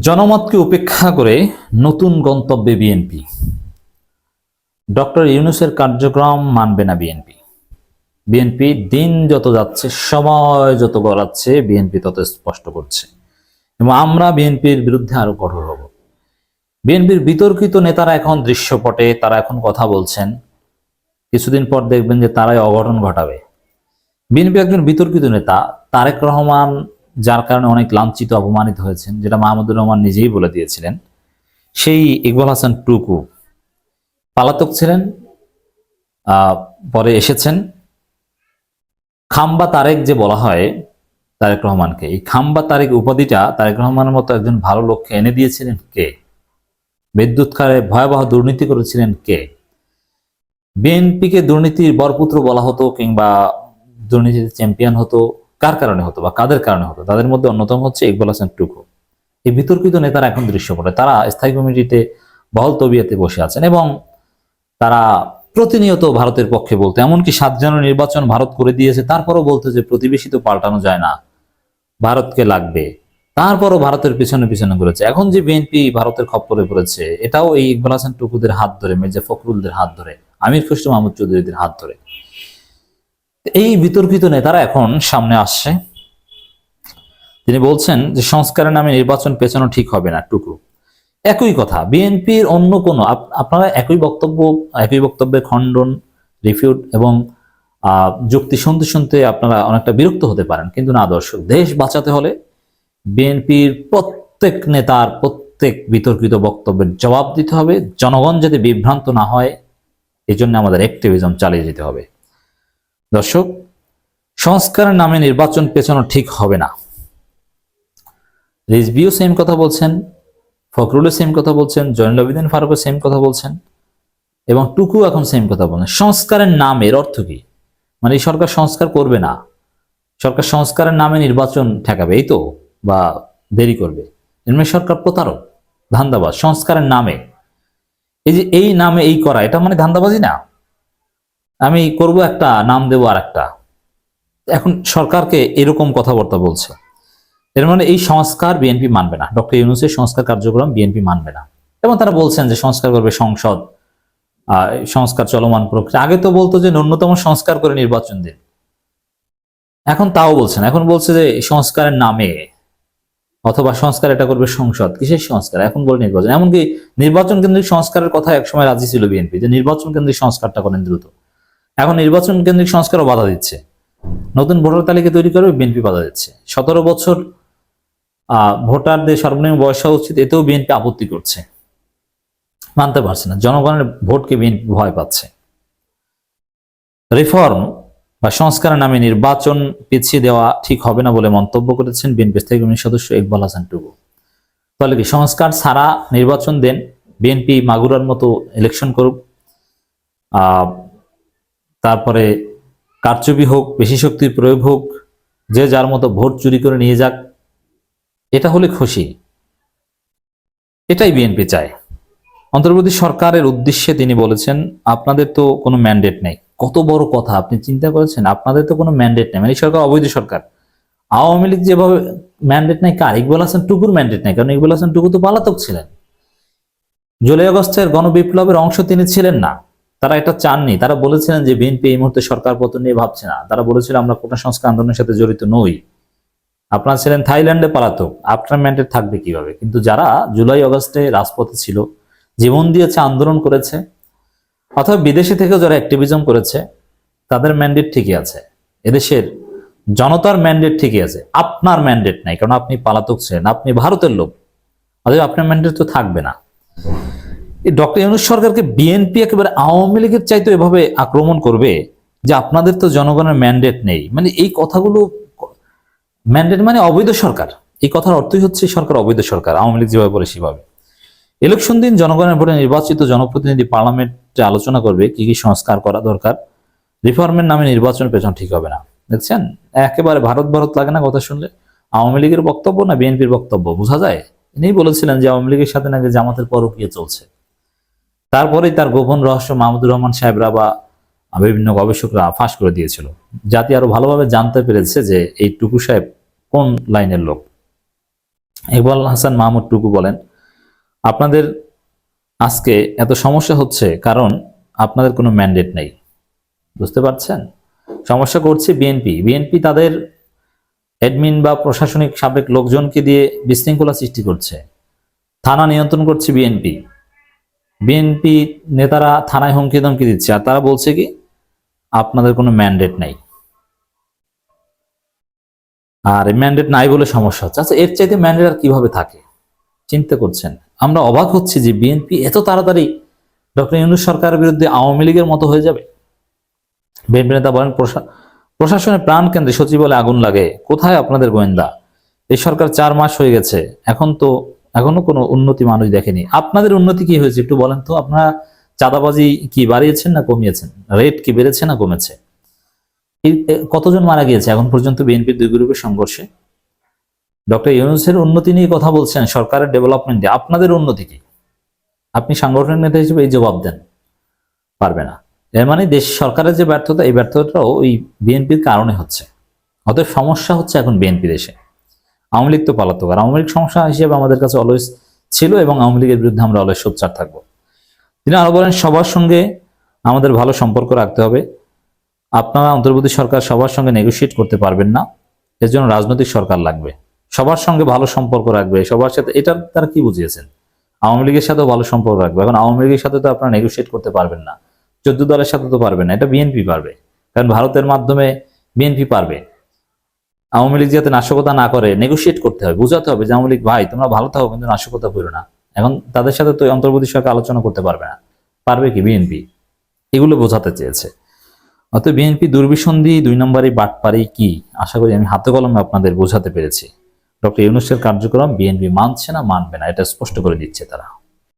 জনমতকে উপেক্ষা করে নতুন গন্তব্যে বিএনপি। ডক্টর ইউনুসের কার্যক্রম মানবে না বিএনপি। বিএনপি দিন যত যাচ্ছে, সময় যত গড়াচ্ছে, বিএনপি তত স্পষ্ট করছে। এবং আমরা বিএনপির বিরুদ্ধে আরও কঠোর হব। বিএনপির বিতর্কিত নেতারা এখন দৃশ্যপটে, তারা এখন কথা বলছেন। কিছুদিন পর দেখবেন যে তারাই অঘটন ঘটাবে। বিএনপি একজন বিতর্কিত নেতা, তারেক রহমান যার কারণে অনেক লাঞ্ছিত, অপমানিত হয়েছেন, যেটা মাহমুদুর রহমান নিজেই বলে দিয়েছিলেন। সেই ইকবাল হাসান টুকু পালাতক ছিলেন পরে এসেছেন। খাম্বা তারেক যে বলা হয় তারেক রহমানকে, এই খাম্বা তারেক উপাধিটা তারেক রহমানের মতো একজন ভালো লোককে এনে দিয়েছিলেন কে? বিদ্যুৎ খারে ভয়াবহ দুর্নীতি করেছিলেন কে? বিএনপিকে দুর্নীতির বরপুত্র বলা হতো কিংবা দুর্নীতির চ্যাম্পিয়ন হতো কার কারণে হতো বা কাদের কারণে হতো? তাদের মধ্যে অন্যতম হচ্ছে ইকবাল হাসান টুকু। এই বিতর্কিত নেতারা এখন দৃশ্যপটে। তারা স্থায়ী কমিটিতে বহল তবিয়াতে বসে আছেন এবং তারা প্রতিনিয়ত ভারতের পক্ষে বলতে, এমনকি সাত জন নির্বাচন ভারত করে দিয়েছে, তারপরও বলতে যে প্রতিবেশী তো পাল্টানো যায় না, ভারতকে লাগবে। তারপরও ভারতের পিছনে পিছনে করেছে এখন যে বিএনপি ভারতের খপ্পরে পড়েছে, এটাও এই ইকবাল হাসান টুকুদের হাত ধরে, মির্জা ফখরুলদের হাত ধরে, আমির খুশরু মাহমুদ চৌধুরীদের হাত ধরে। এই বিতর্কিত নেতারা এখন সামনে আসছে। তিনি বলছেন যে সংস্কারের নামে নির্বাচন পেছানো ঠিক হবে না টুকু একই কথা, বিএনপির অন্য কোনো, আপ- আপনারা একই বক্তব্য, একই বক্তব্যের খণ্ডন রিফিউট এবং যুক্তি শুনতে শুনতে আপনারা অনেকটা বিরক্ত হতে পারেন। কিন্তু না দর্শক, দেশ বাঁচাতে হলে বিএনপির প্রত্যেক নেতার প্রত্যেক বিতর্কিত বক্তব্যের জবাব দিতে হবে। জনগণ যাতে বিভ্রান্ত না হয় এই জন্য আমাদের অ্যাক্টিভিজম চালিয়ে যেতে হবে। দর্শক, সংস্কারের নামে নির্বাচন পেছানো ঠিক হবে না। রিজবিও সেম কথা বলছেন, ফখরুলও সেম কথা বলছেন, জয়নুল আবেদিন ফারুকও সেম কথা বলছেন, এবং টুকু এখন সেম কথা বলেন। সংস্কারের নামের অর্থ কি? মানে এই সরকার সংস্কার করবে না। সরকার সংস্কারের নামে নির্বাচন ঠেকাবে, এই তো? বা দেরি করবে। এর মানে সরকার প্রতারক, ধান্দাবাজ, সংস্কারের নামে। এই যে এই নামে এই করা, এটা মানে ধান্দাবাজি না? আমি করব একটা, নাম দেবো আর একটা এখন সরকারকে এরকম কথাবার্তা বলছে। এর মানে এই সংস্কার বিএনপি মানবে না। ডক্টর ইউনুসের সংস্কার কার্যক্রম বিএনপি মানবে না। এবং তারা বলছেন যে সংস্কার করবে সংসদ সংস্কার চলমান প্রক্রিয়া। আগে তো বলতো যে ন্যূনতম সংস্কার করে নির্বাচন দিন। এখন তাও বলছেন এখন বলছে যে সংস্কারের নামে অথবা সংস্কার এটা করবে সংসদ। কিসের সংস্কার? এখন বলে নির্বাচন। এমনকি নির্বাচন কেন্দ্রিক সংস্কারের কথা একসময় রাজি ছিল বিএনপি, যে নির্বাচন কেন্দ্রিক সংস্কারটা করেন দ্রুত। এখন নির্বাচন কেন্দ্রিক সংস্কারও বাধা দিচ্ছে। নতুন ভোটার তালিকা তৈরি করবে বিএনপি বাধা দিচ্ছে। সতেরো বছর ভোটারদের সর্বনিম্ন বয়স হওয়া উচিত এতেও বিএনপি আপত্তি করছে। মানতে পারছে না। জনগণের ভোটকে বিএনপি ভয় পাচ্ছে। রিফর্ম বা সংস্কারের নামে নির্বাচন পিছিয়ে দেওয়া ঠিক হবে না বলে মন্তব্য করেছেন বিএনপি স্থায়ী কমিটির সদস্য ইকবাল হাসান টুকু। তাহলে কি সংস্কার ছাড়া নির্বাচন দেন বিএনপি মাগুরার মতো ইলেকশন করুক? আহ, তারপরে কারচুপি হোক, বেশি শক্তির প্রয়োগ হোক, যে যার মতো ভোট চুরি করে নিয়ে যাক, এটা হলে খুশি। এটাই বিএনপি চায়। অন্তর্বর্তী সরকারের উদ্দেশ্যে তিনি বলেছেন, আপনাদের তো কোনো ম্যান্ডেট নেই। কত বড় কথা, আপনি চিন্তা করেছেন? আপনাদের তো কোনো ম্যান্ডেট নেই। মানে সরকার, অবৈধ সরকার। আওয়ামী লীগ যেভাবে ম্যান্ডেট নেই কার? ইকবাল হাসান টুকুর ম্যান্ডেট নেই কারণ ইকবাল হাসান টুকু তো পালাতক ছিলেন। জুলাই আগস্টের গণবিপ্লবের অংশ তিনি ছিলেন না। তারা এটা চাননি। তারা বলেছিলেন যে বিএনপি এই মুহূর্তে সরকার পতন নিয়ে ভাবছে না। তারা বলেছিল, আমরা কোটা সংস্কার আন্দোলনের সাথে জড়িত নই। আপনারা ছিলেন থাইল্যান্ডে পালাতক। আপনার থাকবে কীভাবে? কিন্তু যারা জুলাই আগস্টে রাজপথে ছিল, জীবন দিয়েছে, আন্দোলন করেছে, অথবা বিদেশে থেকেও যারা অ্যাক্টিভিজম করেছে, তাদের ম্যান্ডেট ঠিকই আছে। এদেশের জনতার ম্যান্ডেট ঠিকই আছে। আপনার ম্যান্ডেট নাই, কারণ আপনি পালাতক ছিলেন, আপনি ভারতের লোক। অথবা আপনার ম্যান্ডেট তো থাকবে না। ডক্টর ইউনুস সরকারকে বিএনপি একেবারে আওয়ামী লীগের চাইতে এভাবে আক্রমণ করবে যে আপনাদের তো জনগণের ম্যান্ডেট নেই। মানে এই কথাগুলো ম্যান্ডেট মানে অবৈধ সরকার। এই কথার অর্থই হচ্ছে সরকার অবৈধ সরকার, আওয়ামী লীগ যেভাবে বলে সেভাবে। ইলেকশন দিন জনগণের ভোটে নির্বাচিত জনপ্রতিনিধি পার্লামেন্টে আলোচনা করবে, কি কি সংস্কার করা দরকার। রিফর্মের নামে নির্বাচন পেছন ঠিক হবে না। দেখছেন? একেবারে ভারত ভারত লাগে না কথা শুনলে। আওয়ামী লীগের বক্তব্য না বিএনপির বক্তব্য? বোঝা যায়? ইনি বলেছিলেন যে আওয়ামী লীগের সাথে নাকি জামাতের পরকীয় চলছে। তারপরেই তার গোপন রহস্য মাহমুদুর রহমান সাহেবরা বা বিভিন্ন গবেষকরা ফাঁস করে দিয়েছিল। জাতি আরও ভালোভাবে জানতে পেরেছে যে এই টুকু সাহেব কোন লাইনের লোক। ইকবাল হাসান মাহমুদ টুকু বলেন, আপনাদের আজকে এত সমস্যা হচ্ছে কারণ আপনাদের কোনো ম্যান্ডেট নেই। বুঝতে পারছেন? সমস্যা করছে বিএনপি। বিএনপি তাদের অ্যাডমিন বা প্রশাসনিক সাবেক লোকজনকে দিয়ে বিশৃঙ্খলা সৃষ্টি করছে। থানা নিয়ন্ত্রণ করছে বিএনপি। বিএনপি নেতারা থানায় হুমকি ধমকি দিচ্ছে, আর তারা বলছে কি, আপনাদের কোনো ম্যান্ডেট নাই। আর ম্যান্ডেট নাই বলে সমস্যা হচ্ছে। আচ্ছা এর চাইতে ম্যান্ডেট আর কীভাবে থাকে? চিন্তা করছেন? আমরা অবাক হচ্ছি যে বিএনপি এত তাড়াতাড়ি ডক্টর ইউনুস সরকারের বিরুদ্ধে আওয়ামী লীগের মতো হয়ে যাবে। বিএনপি নেতা বলেন, প্রশা- প্রশাসনের প্রাণ কেন্দ্রে সচিবালয়ে আগুন লাগে। কোথায় আপনাদের গোয়েন্দা? এই সরকার চার মাস হয়ে গেছে। এখন তো এখনও কোনো উন্নতি মানুষ দেখেনি। আপনাদের উন্নতি কি হয়েছে একটু বলেন তো? আপনারা চাঁদাবাজি কি বাড়িয়েছেন না কমিয়েছেন? রেট কি বেড়েছে না কমেছে? কতজন মারা গিয়েছে? এখন পর্যন্ত বিএনপির দুই গ্রুপের সংঘর্ষে। ডক্টর ইউনুসের উন্নতি নিয়ে কথা বলছেন সরকারের ডেভেলপমেন্টে আপনাদের উন্নতি কি? আপনি সাংগঠনিক নেতা হিসেবে এই জবাব দেন। পারবে না। এর মানে দেশ সরকারের যে ব্যর্থতা, এই ব্যর্থতাও ওই বিএনপির কারণে হচ্ছে। অতএব সমস্যা হচ্ছে এখন বিএনপি দেশে। আওয়ামী লীগ তো পালাতো। আর আওয়ামী লীগ সমস্যা হিসেবে আমাদের কাছে অলওয়েজ ছিল এবং আওয়ামী লীগের বিরুদ্ধে আমরা অলওয়েজ সোচ্চার থাকব। তিনি আরও বলেন, সবার সঙ্গে আমাদের ভালো সম্পর্ক রাখতে হবে। আপনারা অন্তর্বর্তী সরকার সবার সঙ্গে নেগোশিয়েট করতে পারবেন না। এর জন্য রাজনৈতিক সরকার লাগবে। সবার সঙ্গে ভালো সম্পর্ক রাখবে। সবার সাথে, এটা তারা কি বুঝিয়েছেন? আওয়ামী লীগের সাথেও ভালো সম্পর্ক রাখবে। এখন আওয়ামী লীগের সাথে তো আপনারা নেগোশিয়েট করতে পারবেন না। চোদ্দ দলের সাথে তো পারবেন না। এটা বিএনপি পারবে। কারণ ভারতের মাধ্যমে বিএনপি পারবে। আওয়ামী লীগ যাতে নাশকতা না করে নেগোশিয়েট করতে হবে বুঝাতে হবে যে আওয়ামী লীগ, ভাই, তোমরা ভালো থাকো, কিন্তু নাশকতা করো না। এখন তাদের সাথে তো অন্তর্বর্তী সরকার আলোচনা করতে পারবে না। পারবে কি বিএনপি? এগুলো বোঝাতে চেয়েছে। অতএব বিএনপি দুর্বিসন্ধি দুই নম্বরই বাটপারি কি? আশা করি আমি হাতে কলমে আপনাদের বোঝাতে পেরেছি। ডক্টর ইউনুসের কার্যক্রম বিএনপি মানছে না, মানবে না, এটা স্পষ্ট করে দিচ্ছে তারা।